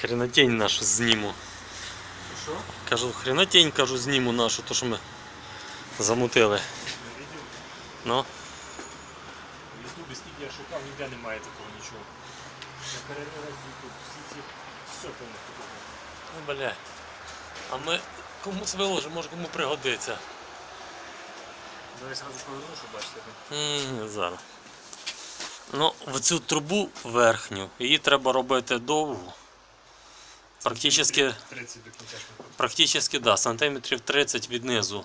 Хренотень нашу зніму. Що? Кажу, хренотень, кажу, зніму нашу, то що ми замутили. Ну, В Ютубі скільки я шукав, ніде немає такого нічого. Я передивився Ютуб, всі ці все повністю ну бля. А ми комусь виложимо, може кому пригодиться. Давай зразу поверну, щоб бачите. Ні, зараз. Ну, в цю трубу верхню, її треба робити довго. Практично, 30 до кінця шляху. практично, да, сантиметрів 30 від низу,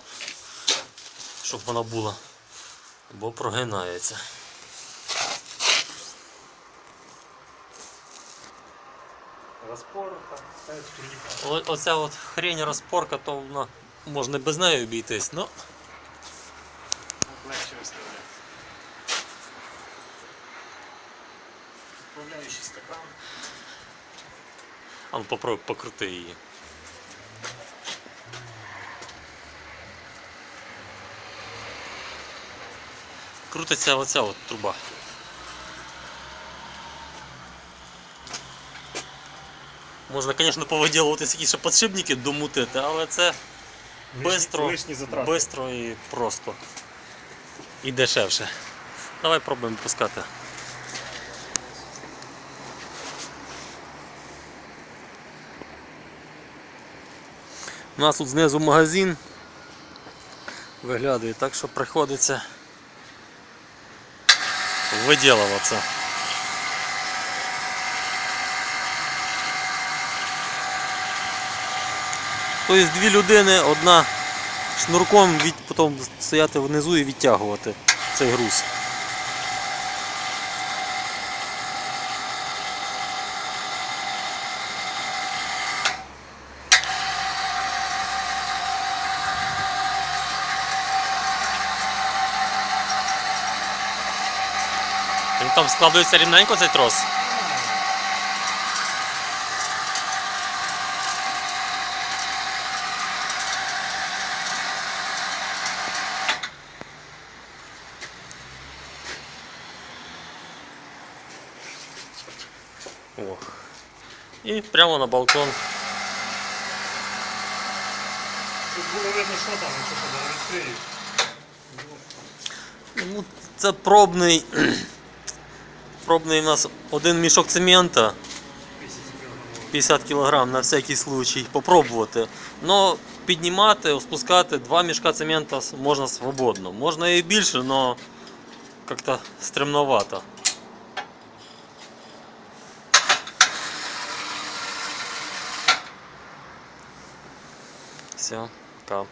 щоб вона була. Бо прогинається. Розпорка. О- Оця от хрень розпорка, то вона можна без неї обійтись, ну Легше виставляти. Відправляючий стакан. А ну попробуй покрути її. Крутиться оця от труба. Можна, звісно, повиділувати якісь ще подшипники домутити, але це бистро, бистро і просто. І дешевше. Давай пробуємо пускати. У нас тут знизу магазин виглядає, так що приходиться виділуватися. Тобто дві людини, одна шнурком потім стояти внизу і відтягувати цей груз. Він там складується рівненько цей трос. О. І прямо на балкон. Щоб було видно, що там, що не відкриють. Ну, це пробний. Пробний у нас один мішок цемента 50 кг на всякий случай попробувати. Но піднімати, спускати два мішка цемента можна свободно. Можна і більше, але як-то стремновато. Все, пока.